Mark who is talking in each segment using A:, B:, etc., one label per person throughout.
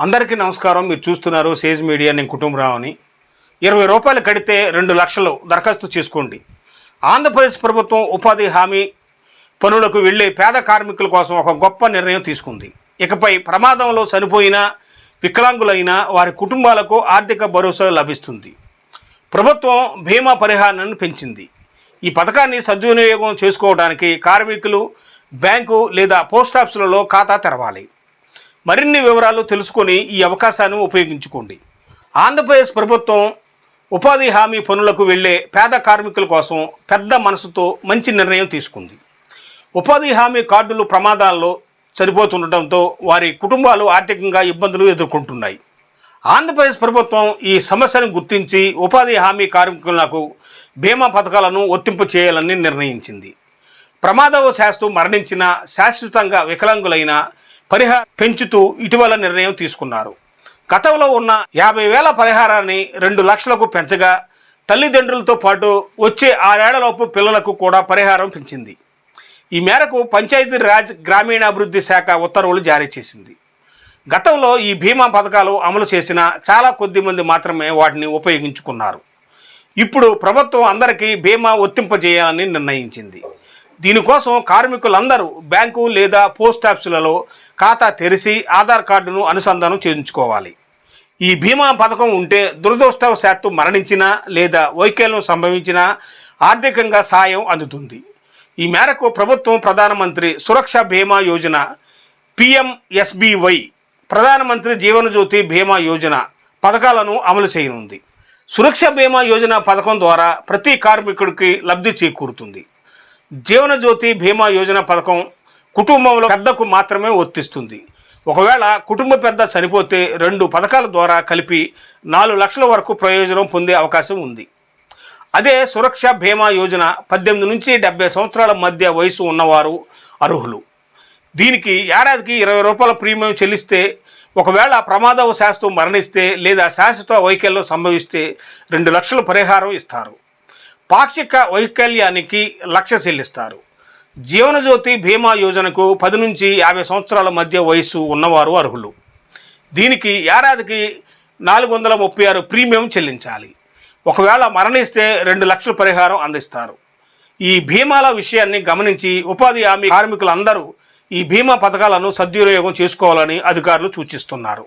A: అందరికీ నమస్కారం. మీరు చూస్తున్నారు సేజ్ మీడియా. నేను కుటుంబరావుని. ఇరవై రూపాయలు కడితే రెండు లక్షలు దరఖాస్తు చేసుకోండి. ఆంధ్రప్రదేశ్ ప్రభుత్వం ఉపాధి హామీ పనులకు వెళ్ళే పేద కార్మికుల కోసం ఒక గొప్ప నిర్ణయం తీసుకుంది. ఇకపై ప్రమాదంలో చనిపోయిన వికలాంగులైన వారి కుటుంబాలకు ఆర్థిక భరోసా లభిస్తుంది. ప్రభుత్వం బీమా పరిహారాన్ని పెంచింది. ఈ పథకాన్ని సద్వినియోగం చేసుకోవడానికి కార్మికులు బ్యాంకు లేదా పోస్ట్ ఆఫీసులలో ఖాతా తెరవాలి. మరిన్ని వివరాలు తెలుసుకొని ఈ అవకాశాన్ని ఉపయోగించుకోండి. ఆంధ్రప్రదేశ్ ప్రభుత్వం ఉపాధి హామీ పనులకు వెళ్ళే పేద కార్మికుల కోసం పెద్ద మనసుతో మంచి నిర్ణయం తీసుకుంది. ఉపాధి హామీ కార్డులు ప్రమాదాల్లో చనిపోతుండటంతో వారి కుటుంబాలు ఆర్థికంగా ఇబ్బందులు ఎదుర్కొంటున్నాయి. ఆంధ్రప్రదేశ్ ప్రభుత్వం ఈ సమస్యను గుర్తించి ఉపాధి హామీ కార్మికులకు బీమా పథకాలను వర్తింపు చేయాలని నిర్ణయించింది. ప్రమాదవశాస్తు మరణించిన శాశ్వతంగా వికలాంగులైన పరిహారం పెంచుతూ ఇటీవల నిర్ణయం తీసుకున్నారు. గతంలో ఉన్న యాభై వేల పరిహారాన్ని రెండు లక్షలకు పెంచగా తల్లిదండ్రులతో పాటు వచ్చే ఆరేళ్ళలోపు పిల్లలకు కూడా పరిహారం పెంచింది. ఈ మేరకు పంచాయతీ రాజ్ గ్రామీణాభివృద్ధి శాఖ ఉత్తర్వులు జారీ చేసింది. గతంలో ఈ బీమా పథకాలు అమలు చేసిన చాలా కొద్ది మంది మాత్రమే వాటిని ఉపయోగించుకున్నారు. ఇప్పుడు ప్రభుత్వం అందరికీ బీమా వర్తింపజేయాలని నిర్ణయించింది. దీనికోసం కార్మికులందరూ బ్యాంకు లేదా పోస్ట్ ఆఫీసులలో ఖాతా తెరిచి ఆధార్ కార్డును అనుసంధానం చేయించుకోవాలి. ఈ బీమా పథకం ఉంటే దురదృష్టవశాత్తు మరణించినా లేదా వైకల్యం సంభవించినా ఆర్థికంగా సాయం అందుతుంది. ఈ మేరకు ప్రభుత్వం ప్రధానమంత్రి సురక్ష బీమా యోజన పిఎంఎస్బివై ప్రధానమంత్రి జీవనజ్యోతి బీమా యోజన పథకాలను అమలు చేయనుంది. సురక్ష బీమా యోజన పథకం ద్వారా ప్రతి కార్మికుడికి లబ్ధి చేకూరుతుంది. జీవనజ్యోతి బీమా యోజన పథకం కుటుంబంలో పెద్దకు మాత్రమే వర్తిస్తుంది. ఒకవేళ కుటుంబ పెద్ద చనిపోతే రెండు పథకాల ద్వారా కలిపి నాలుగు లక్షల వరకు ప్రయోజనం పొందే అవకాశం ఉంది. అదే సురక్ష బీమా యోజన పద్దెనిమిది నుంచి డెబ్బై సంవత్సరాల మధ్య వయసు ఉన్నవారు అర్హులు. దీనికి ఏడాదికి ఇరవై రూపాయల ప్రీమియం చెల్లిస్తే ఒకవేళ ప్రమాదవశాస్తు మరణిస్తే లేదా శాశ్వత వైకల్యం సంభవిస్తే రెండు లక్షల పరిహారం ఇస్తారు. పాక్షిక వైకల్యానికి లక్ష్య చెల్లిస్తారు. జీవనజ్యోతి బీమా యోజనకు పది నుంచి యాభై సంవత్సరాల మధ్య వయసు ఉన్నవారు అర్హులు. దీనికి ఏడాదికి నాలుగు వందల ముప్పై ఆరు ప్రీమియం చెల్లించాలి. ఒకవేళ మరణిస్తే రెండు లక్షల పరిహారం అందిస్తారు. ఈ భీమాల విషయాన్ని గమనించి ఉపాధి హామీ కార్మికులందరూ ఈ బీమా పథకాలను సద్వినియోగం చేసుకోవాలని అధికారులు సూచిస్తున్నారు.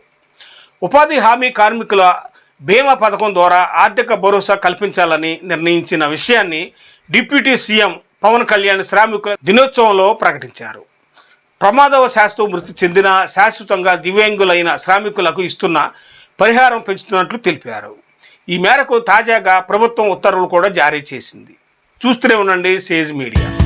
A: ఉపాధి హామీ కార్మికుల బీమా పథకం ద్వారా ఆర్థిక భరోసా కల్పించాలని నిర్ణయించిన విషయాన్ని డిప్యూటీ సీఎం పవన్ కళ్యాణ్ శ్రామికుల దినోత్సవంలో ప్రకటించారు. ప్రమాదవశాస్తు మృతి చెందిన శాశ్వతంగా దివ్యాంగులైన శ్రామికులకు ఇస్తున్న పరిహారం పెంచుతున్నట్లు తెలిపారు. ఈ మేరకు తాజాగా ప్రభుత్వం ఉత్తర్వులు కూడా జారీ చేసింది. చూస్తూనే ఉండండి సేజ్ మీడియా.